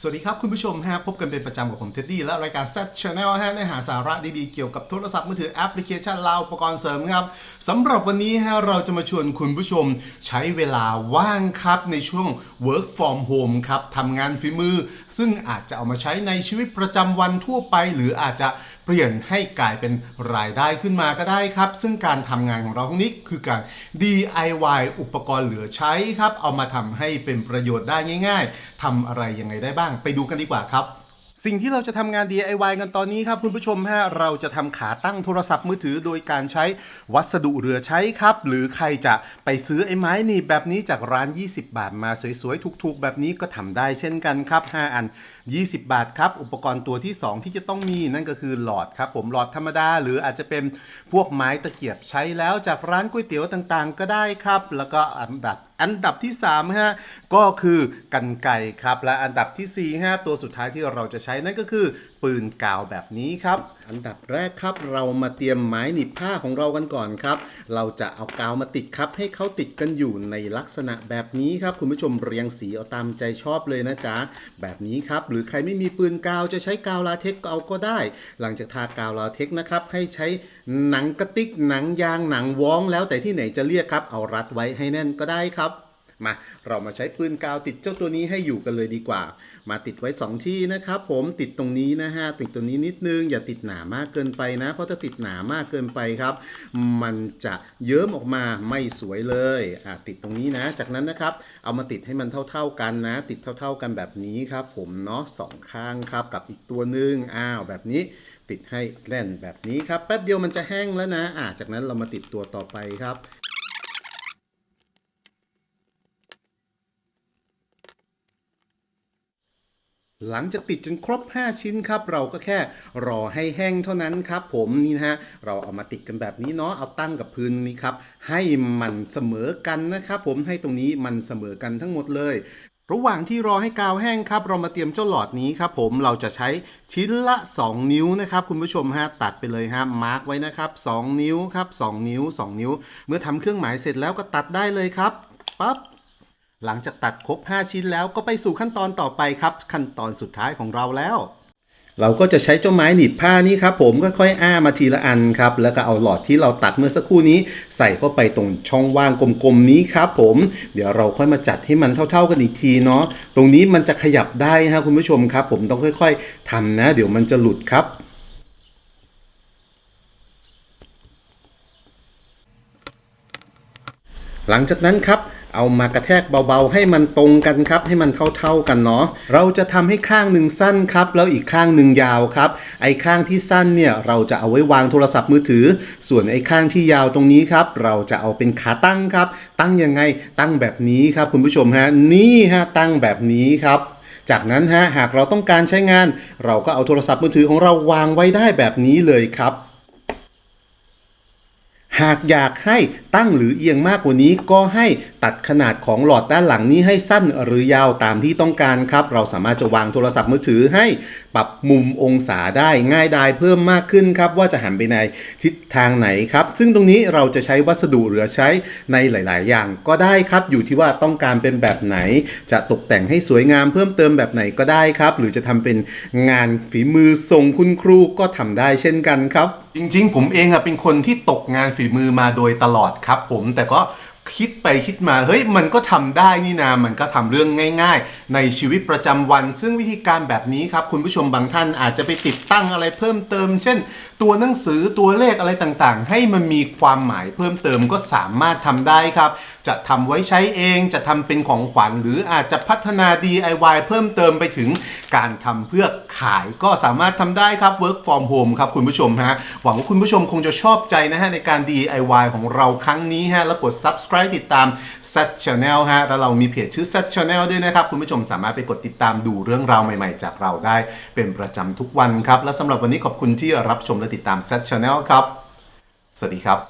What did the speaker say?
สวัสดีครับ คุณผู้ชมฮะพบกันเป็นประจำกับผมเท็ดดี้และรายการ Set Channel ฮะเนื้อหาสาระดีๆ เกี่ยวกับโทรศัพท์มือถือแอปพลิเคชันลาอุปกรณ์เสริมครับสำหรับวันนี้ฮะเราจะมาชวนคุณผู้ชมใช้เวลาว่างครับในช่วง work from home ครับทำงานฝีมือ ซึ่งอาจจะเอามาใช้ในชีวิตประจำวันทั่วไป หรืออาจจะเปลี่ยนให้กลายเป็นรายได้ขึ้นมาก็ได้ครับ ซึ่งการทำงานของเราทั้งนี้คือการ DIY อุปกรณ์เหลือใช้ครับเอามาทำให้เป็นประโยชน์ได้ง่าย ๆทำอะไรยังไงได้บ้างไปดูกันดีกว่าครับ สิ่งที่เราจะทำงาน DIY กันตอนนี้ครับคุณผู้ชมฮะเราจะทำขาตั้งโทรศัพท์มือถือโดยการใช้วัสดุเหลือใช้ครับ หรือใครจะไปซื้อไอ้ไม้หนี่แบบนี้จากร้าน 20 บาทมาสวยๆ ถูกๆ แบบนี้ก็ทำได้เช่นกันครับ 5 อัน 20 บาทครับ อุปกรณ์ตัวที่ 2 ที่จะต้องมีนั่นก็คือหลอดครับ ผมหลอดธรรมดา หรืออาจจะเป็นพวกไม้ตะเกียบใช้แล้วจากร้านก๋วยเตี๋ยวต่างๆ ก็ได้ครับ แล้วก็อันดับ อันดับที่3ฮะก็คือกันไก่ครับและอันดับที่4ฮะตัวสุดท้ายที่เราจะใช้นั่นก็คือ ปืนกาวแบบนี้ครับ อันดับแรกครับ เรามาเตรียมไม้หนีบผ้าของเรากันก่อนครับ เราจะเอากาวมาติดครับ ให้เขาติดกันอยู่ในลักษณะแบบนี้ครับ คุณผู้ชมเรียงสีเอาตามใจชอบเลยนะจ๊ะแบบนี้ครับ หรือใครไม่มีปืนกาวจะใช้กาวลาเทคก็เอาก็ได้ หลังจากทากาวลาเทคนะครับให้ใช้หนังกระติกหนังยางหนังว้องแล้วแต่ที่ไหนจะเรียกครับ เอารัดไว้ให้แน่นก็ได้ครับ มาเรามาใช้ปืนกาวติดเจ้าตัวนี้ให้อยู่กันเลยดีกว่า มาติดไว้ 2 ที่นะครับผมติดตรงนี้นะฮะติดตรงนี้นิดนึงอย่าติดหนามากเกินไปนะ เพราะถ้าติดหนามากเกินไปครับ มันจะเยิ้มออกมาไม่สวยเลยอะติดตรงนี้นะ จากนั้นนะครับเอามาติดให้มันเท่า ๆกันนะ ติดเท่า ๆกันแบบนี้ครับผมเนาะสองข้างครับกับอีกตัวหนึงอ้าวแบบนี้ติดให้แน่นแบบนี้ครับแป๊บเดียวมันจะแห้งแล้วนะอะจากนั้นเรามาติดตัวต่อไปครับ หลังจากติดจนครบ 5 ชิ้นครับ เราก็แค่รอให้แห้งเท่านั้นครับ ผมนี่นะฮะเราเอามาติดกันแบบนี้เนาะเอาตั้งกับพื้นนี้ครับ ให้มันเสมอกันนะครับผมให้ตรงนี้มันเสมอกันทั้งหมดเลย ระหว่างที่รอให้กาวแห้งครับ เรามาเตรียมเจ้าหลอดนี้ครับ ผมเราจะใช้ชิ้นละ 2 นิ้วนะครับ คุณผู้ชมฮะตัดไปเลยฮะมาร์กไว้นะครับ 2 นิ้วครับ 2 นิ้ว 2 นิ้ว เมื่อทำเครื่องหมายเสร็จแล้วก็ตัดได้เลยครับปั๊บ หลังจากตัดครบ 5 ชิ้นแล้วก็ไปสู่ขั้นตอนต่อไปครับ ขั้นตอนสุดท้ายของเราแล้ว เราก็จะใช้เจ้าไม้หนีบผ้านี้ครับผมค่อยๆอ้ามาทีละอันครับ แล้วก็เอาหลอดที่เราตัดเมื่อสักครู่นี้ ใส่เข้าไปตรงช่องว่างกลมๆนี้ครับผม เดี๋ยวเราค่อยมาจัดให้มันเท่า ๆกันอีกทีเนาะตรงนี้มันจะขยับได้ฮะคุณผู้ชมครับ ผมต้องค่อยๆทำนะ เดี๋ยวมันจะหลุดครับหลังจากนั้นครับ เอามากระแทกเบาๆ ให้มันตรงกันครับ ให้มันเท่าๆกันเนาะเราจะทำให้ข้างหนึ่งสั้นครับ แล้วอีกข้างหนึ่งยาวครับ ไอ้ข้างที่สั้นเนี่ยเราจะเอาไว้วางโทรศัพท์มือถือ ส่วนไอ้ข้างที่ยาวตรงนี้ครับ เราจะเอาเป็นขาตั้งครับ ตั้งยังไงตั้งแบบนี้ครับ คุณผู้ชมฮะนี่ฮะตั้งแบบนี้ครับจากนั้นฮะหากเราต้องการใช้งาน เราก็เอาโทรศัพท์มือถือของเราวางไว้ได้แบบนี้เลยครับ หากอยากให้ตั้งหรือเอียงมากกว่านี้ก็ให้ ตัดขนาดของหลอดด้านหลังนี้ให้สั้นหรือยาวตามที่ต้องการครับ เราสามารถจะวางโทรศัพท์มือถือให้ปรับมุมองศาได้ง่ายดายเพิ่มมากขึ้นครับ ว่าจะหันไปในทิศทางไหนครับ ซึ่งตรงนี้เราจะใช้วัสดุหลือใช้ในหลาย ๆ อย่างก็ได้ครับ อยู่ที่ว่าต้องการเป็นแบบไหน จะตกแต่งให้สวยงามเพิ่มเติมแบบไหนก็ได้ครับ หรือจะทำเป็นงานฝีมือส่งคุณครูก็ทำได้เช่นกันครับ จริง ๆ ผมเองอะเป็นคนที่ตกงานฝีมือมาโดยตลอดครับ ผมแต่ก็คิดไปคิดมาเฮ้ยมันก็ทำได้นี่นา มันก็ทำเรื่องง่าย ๆ ในชีวิตประจำวัน ซึ่งวิธีการแบบนี้ครับ คุณผู้ชมบางท่านอาจจะไปติดตั้งอะไรเพิ่มเติม เช่น ตัวหนังสือตัวเลขอะไรต่างๆ ให้มันมีความหมายเพิ่มเติมก็สามารถทำได้ครับ จะทำไว้ใช้เองจะทำเป็นของขวัญหรืออาจจะพัฒนา DIY เพิ่มเติมไปถึงการทำเพื่อขายก็สามารถทำได้ครับ work from home ครับคุณผู้ชมฮะหวังว่าคุณผู้ชมคงจะชอบใจนะฮะในการ DIY ของเราครั้งนี้ฮะแล้วกด subscribe ติดตาม Set Channel ฮะแล้วเรามีเพจชื่อ Set Channel ด้วยนะครับ คุณผู้ชมสามารถไปกดติดตามดูเรื่องราวใหม่ๆ จากเราได้เป็นประจำทุกวันครับ และสำหรับวันนี้ขอบคุณที่รับชมและติดตาม Set Channel ครับ สวัสดีครับ